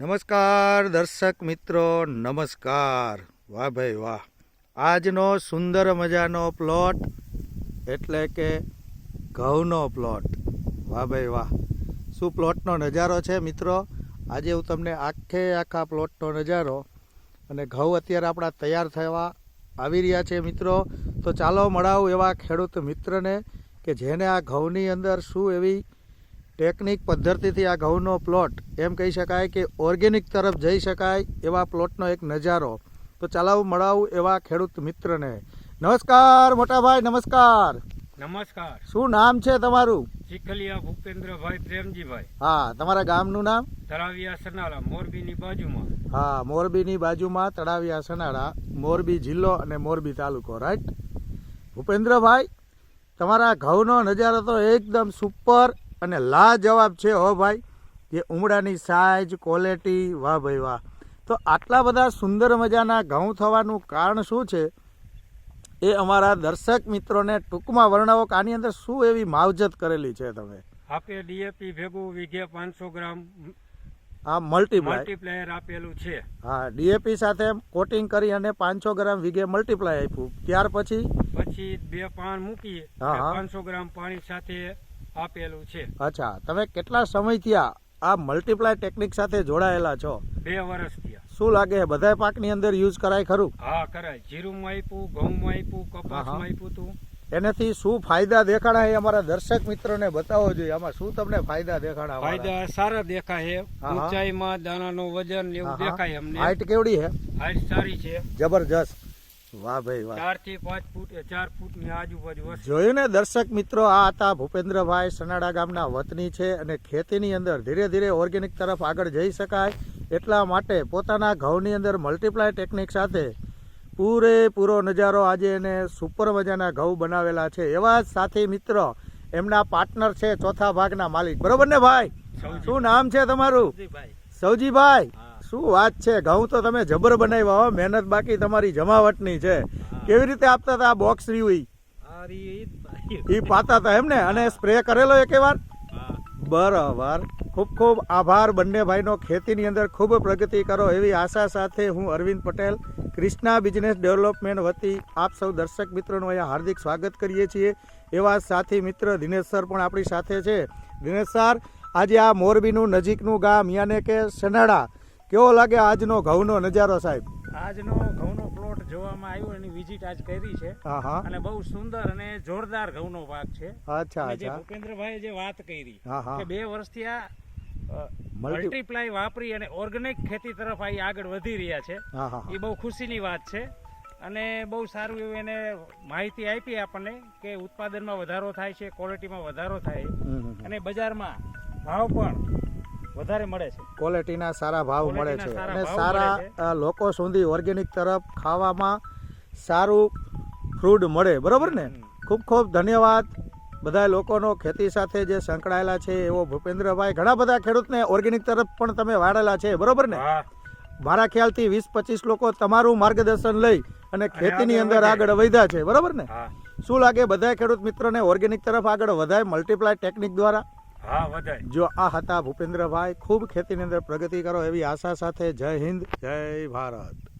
નમસ્કાર દર્શક મિત્રો, નમસ્કાર. વાહ ભાઈ વાહ. આજનો સુંદર મજાનો પ્લોટ એટલે કે ઘઉંનો પ્લોટ વાહ ભાઈ વાહ. શું પ્લોટનો નજારો છે મિત્રો? આજે હું તમને આખે આખા પ્લોટનો નજારો અને ઘઉં અત્યારે આપણા તૈયાર થવા આવી રહ્યા છે મિત્રો. તો ચાલો મળાવું એવા ખેડૂત મિત્રને કે જેને આ ઘઉંની અંદર શું એવી ટેકનિક પદ્ધતિથી આ ઘઉંનો પ્લોટ એમ કહી શકાય કે ઓર્ગેનિક તરફ જઈ શકાય એવા પ્લોટનો એક નજારો. તો ચલાવ મળાવું એવા ખેડૂત મિત્રને. નમસ્કાર મોટાભાઈ નમસ્કાર. નમસ્કાર. શું નામ છે તમારું? ચીખલિયા ભૂપેન્દ્રભાઈ પ્રેમજીભાઈ. હા તમારા ગામનું નામ? તળાવિયા સનાળા મોરબીની બાજુમાં. હા મોરબીની બાજુમાં તળાવિયા સનાળા મોરબી જિલ્લો અને મોરબી તાલુકો રાઈટ? ભૂપેન્દ્રભાઈ તમારા ઘઉંનો નજારો તો એકદમ સુપર અને લાજવાબ છે હો ભાઈ જે ઉમડાની સાઇઝ ક્વોલિટી વાહ ભાઈ વાહ. તો આટલા બધા સુંદર મજાના ઘઉં થવાનું કારણ શું છે? એ અમારા દર્શક મિત્રોને ટૂંકમાં વર્ણવો કે આની અંદર શું એવી માવજત કરેલી છે તમે? આપે ડીએપી ભેગું વીઘે પાંચસો ગ્રામ આ મલ્ટીપ્લાય મલ્ટીપ્લાયર આપેલું છે. હા ડીએપી સાથે કોટિંગ કરી અને પાંચસો ગ્રામ વીઘે મલ્ટીપ્લાય આપ્યું. ત્યાર પછી? પછી બે પાન મૂકી હા, હા. પાંચસો ગ્રામ પાણી સાથે આપેલું છે. અચ્છા તમે કેટલા સમયથી આ આ મલ્ટીપ્લાય ટેકનિક સાથે જોડાયેલા છો? બે વર્ષ થયા. શું લાગે બધા પાકની અંદર યુઝ કરાય ખરું? હા કરાય. જીરું માપ્યું ઘઉં માપ્યું કપાસ માપ્યું તું. એનાથી શું ફાયદા દેખાડા એ અમારા દર્શક મિત્રોને બતાવવો જોઈએ. આમાં શું તમને ફાયદા દેખાડા ફાયદા સારા દેખાય. ઊંચાઈમાં દાણાનું વજન એવું દેખાય અમને. હાઈટ કેવડી છે? હાઈટ સારી છે. જબરજસ્ત. વાહ ભાઈ વાહ. ચારથી પાંચ ફૂટ ચાર ફૂટની આજુબાજુ જોયું ને દર્શક મિત્રો આ હતા ભૂપેન્દ્રભાઈ સનાડા ગામના વતની છે અને ખેતીની અંદર ધીરે ધીરે ઓર્ગેનિક તરફ આગળ જઈ શકાય એટલા માટે પોતાના ઘઉંની અંદર મલ્ટીપ્લાય ટેકનિક સાથે પૂરેપૂરો નજારો આજે એને સુપર મજાના ઘઉં બનાવેલા છે. એવા જ સાથી મિત્રો એમના પાર્ટનર છે ચોથા ભાગના માલિક. બરોબર ને ભાઈ? શું નામ છે તમારું? સૌજીભાઈ. શું વાત છે? ઘઉં તો તમે જબર બનાવ્યા હો. મહેનત બાકી તમારી જમાવટની છે. કેવી રીતે આપતા હતા બોક્સ રહ્યું એ પાતા હતા એમ ને અને સ્પ્રે કરેલો એક વાર બરાબર. ખૂબ ખૂબ આભાર બંને ભાઈનો. ખેતીની અંદર ખૂબ પ્રગતિ કરો એવી આશા સાથે હું અરવિંદ પટેલ ક્રિષ્ના બિઝનેસ ડેવલપમેન્ટ વતી આપ સૌ દર્શક મિત્રોનું અહીંયા હાર્દિક સ્વાગત કરીએ છીએ. એવા સાથી મિત્ર દિનેશ સર પણ આપણી સાથે છે. દિનેશ સર આજે આ મોરબીનું નજીકનું ગામ યાને કે સનાડા કેવો લાગે આજનો ઘઉંનો નજારો સાહેબ? આજનો ઘઉંનો પ્લોટ જોવામાં આવ્યો એની વિઝિટ આજ કરી છે. અને બહુ સુંદર અને જોરદાર ઘઉંનો પાક છે. અચ્છા અચ્છા. ભૂપેન્દ્રભાઈ જે વાત કરી કે બે વર્ષથી આ મલ્ટીપ્લાય વાપરી અને ઓર્ગેનિક ખેતી તરફ આ આગળ વધી રહ્યા છે. એ બહુ ખુશીની વાત છે. અને બહુ સારું એવું એને માહિતી આપી આપણને કે ઉત્પાદનમાં વધારો થાય છે ક્વોલિટીમાં વધારો થાય. અને બજારમાં ભાવ પણ વધારે મળે છે. ક્વોલિટીના સારા ભાવ મળે છે. અને સારા લોકો સુધી ઓર્ગેનિક તરફ ખાવામાં સારું ફ્રૂડ મળે. બરોબર ને? ખૂબ ખૂબ ધન્યવાદ. બધા લોકોનો ખેતી સાથે જે સંકળાયેલા છે એવો ભૂપેન્દ્રભાઈ. ઘણા બધા ખેડૂતને ઓર્ગેનિક તરફ પણ તમે વાળેલા છે. બરોબર ને? મારા ખ્યાલથી વીસ પચીસ લોકો તમારું માર્ગદર્શન લઈ અને ખેતીની અંદર આગળ વધ્યા છે. બરોબર ને? શું લાગે? બધા ખેડૂત મિત્રોને ઓર્ગેનિક તરફ આગળ વધાય? મલ્ટીપ્લાય ટેકનિક દ્વારા? જો આ હતા ભૂપેન્દ્રભાઈ, ખૂબ ખેતીની અંદર પ્રગતિ કરો એવી આશા સાથે જય હિન્દ, જય ભારત.